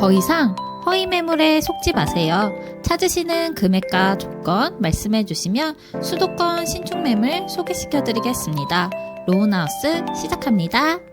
더 이상 허위 매물에 속지 마세요. 찾으시는 금액과 조건 말씀해 주시면 수도권 신축 매물 소개시켜 드리겠습니다. 로운하우스 시작합니다.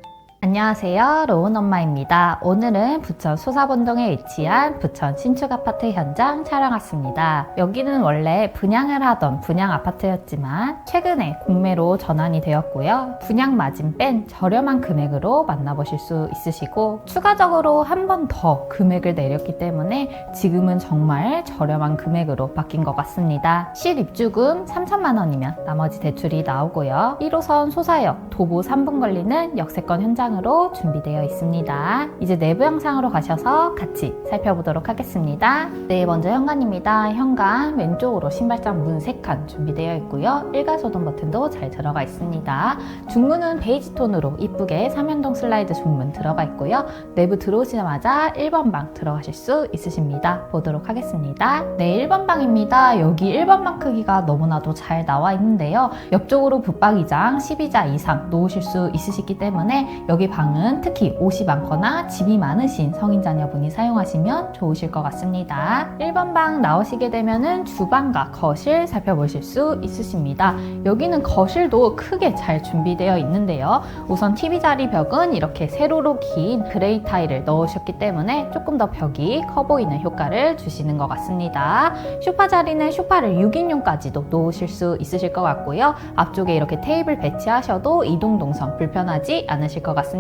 안녕하세요. 로운 엄마입니다. 오늘은 부천 소사본동에 위치한 부천 신축 아파트 현장 촬영 왔습니다. 여기는 원래 분양을 하던 분양 아파트였지만 최근에 공매로 전환이 되었고요. 분양 마진 뺀 저렴한 금액으로 만나보실 수 있으시고 추가적으로 한 번 더 금액을 내렸기 때문에 지금은 정말 저렴한 금액으로 바뀐 것 같습니다. 실입주금 3천만 원이면 나머지 대출이 나오고요. 1호선 소사역 도보 3분 걸리는 역세권 현장 으로 준비되어 있습니다. 이제 내부 영상으로 가셔서 같이 살펴보도록 하겠습니다. 네, 먼저 현관입니다. 현관 왼쪽으로 신발장 문 3칸 준비되어 있고요. 일괄소동 버튼도 잘 들어가 있습니다. 중문은 베이지 톤으로 이쁘게 삼연동 슬라이드 중문 들어가 있고요. 내부 들어오시자마자 1번 방 들어가실 수 있으십니다. 보도록 하겠습니다. 네, 1번 방입니다. 여기 1번 방 크기가 너무나도 잘 나와 있는데요. 옆쪽으로 붙박이장 12자 이상 놓으실 수 있으시기 때문에 여기 방은 특히 옷이 많거나 집이 많으신 성인 자녀분이 사용하시면 좋으실 것 같습니다. 1번 방 나오시게 되면은 주방과 거실 살펴보실 수 있으십니다. 여기는 거실도 크게 잘 준비되어 있는데요. 우선 TV 자리 벽은 이렇게 세로로 긴 그레이 타일을 넣으셨기 때문에 조금 더 벽이 커 보이는 효과를 주시는 것 같습니다. 쇼파 자리는 쇼파를 6인용까지도 놓으실 수 있으실 것 같고요. 앞쪽에 이렇게 테이블 배치하셔도 이동 동선 불편하지 않으실 것 같습니다.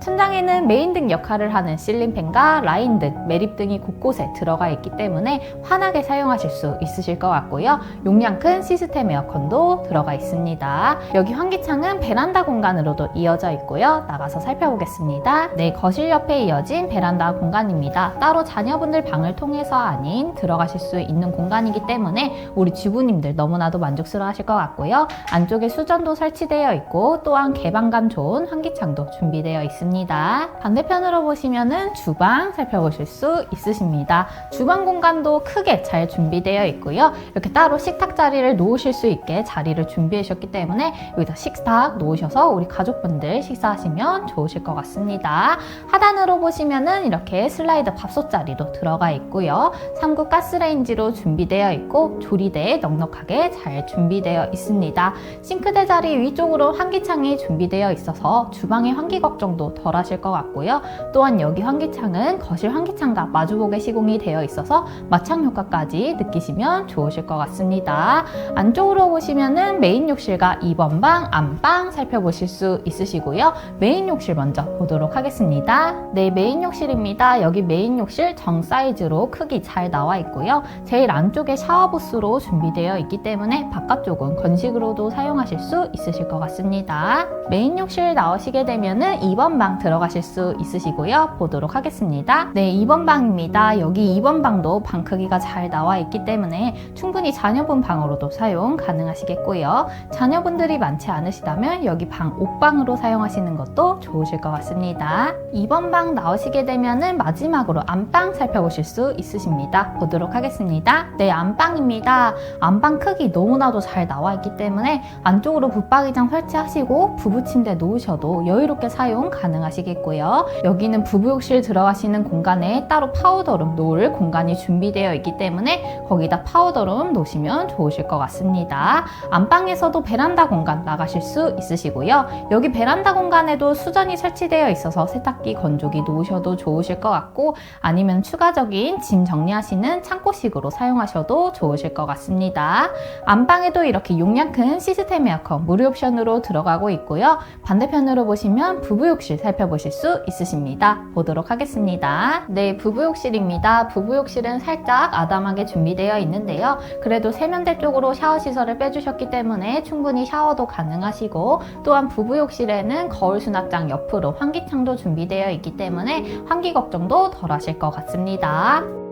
천장에는 메인 등 역할을 하는 실링팬과 라인 등 매립 등이 곳곳에 들어가 있기 때문에 환하게 사용하실 수 있으실 것 같고요. 용량 큰 시스템 에어컨도 들어가 있습니다. 여기 환기창은 베란다 공간으로도 이어져 있고요. 나가서 살펴보겠습니다. 네, 거실 옆에 이어진 베란다 공간입니다. 따로 자녀분들 방을 통해서 아닌 들어가실 수 있는 공간이기 때문에 우리 주부님들 너무나도 만족스러워 하실 것 같고요. 안쪽에 수전도 설치되어 있고 또한 개방감 좋은 환기창 도 준비되어 있습니다. 반대편으로 보시면은 주방 살펴보실 수 있으십니다. 주방 공간도 크게 잘 준비되어 있고요. 이렇게 따로 식탁 자리를 놓으실 수 있게 자리를 준비해 주셨기 때문에 여기다 식탁 놓으셔서 우리 가족분들 식사하시면 좋으실 것 같습니다. 하단으로 보시면은 이렇게 슬라이드 밥솥 자리도 들어가 있고요. 3구 가스레인지로 준비되어 있고 조리대에 넉넉하게 잘 준비되어 있습니다. 싱크대 자리 위쪽으로 환기창이 준비되어 있어서 주방 의 환기 걱정도 덜 하실 것 같고요. 또한 여기 환기창은 거실 환기창과 마주보게 시공이 되어 있어서 마창 효과까지 느끼시면 좋으실 것 같습니다. 안쪽으로 보시면은 메인 욕실과 2번 방, 안방 살펴보실 수 있으시고요. 메인 욕실 먼저 보도록 하겠습니다. 네, 메인 욕실입니다. 여기 메인 욕실 정 사이즈로 크기 잘 나와 있고요. 제일 안쪽에 샤워 부스로 준비되어 있기 때문에 바깥쪽은 건식으로도 사용하실 수 있으실 것 같습니다. 메인 욕실 나오시게 되면은 2번 방 들어가실 수 있으시고요. 보도록 하겠습니다. 네, 2번 방입니다. 여기 2번 방도 방 크기가 잘 나와 있기 때문에 충분히 자녀분 방으로도 사용 가능하시겠고요. 자녀분들이 많지 않으시다면 여기 방 옷방으로 사용하시는 것도 좋으실 것 같습니다. 2번 방 나오시게 되면은 마지막으로 안방 살펴보실 수 있으십니다. 보도록 하겠습니다. 네, 안방입니다. 안방 크기 너무나도 잘 나와 있기 때문에 안쪽으로 붙박이장 설치하시고 부부 침대 놓으셔도 여 유롭게 사용 가능하시겠고요. 여기는 부부욕실 들어가시는 공간에 따로 파우더룸 놓을 공간이 준비되어 있기 때문에 거기다 파우더룸 놓으시면 좋으실 것 같습니다. 안방에서도 베란다 공간 나가실 수 있으시고요. 여기 베란다 공간에도 수전이 설치되어 있어서 세탁기, 건조기 놓으셔도 좋으실 것 같고 아니면 추가적인 짐 정리하시는 창고식으로 사용하셔도 좋으실 것 같습니다. 안방에도 이렇게 용량 큰 시스템 에어컨 무료 옵션으로 들어가고 있고요. 반대편으로 보시면 부부욕실 살펴보실 수 있으십니다. 보도록 하겠습니다. 네, 부부욕실입니다. 부부욕실은 살짝 아담하게 준비되어 있는데요. 그래도 세면대 쪽으로 샤워 시설을 빼주셨기 때문에 충분히 샤워도 가능하시고 또한 부부욕실에는 거울 수납장 옆으로 환기창도 준비되어 있기 때문에 환기 걱정도 덜 하실 것 같습니다.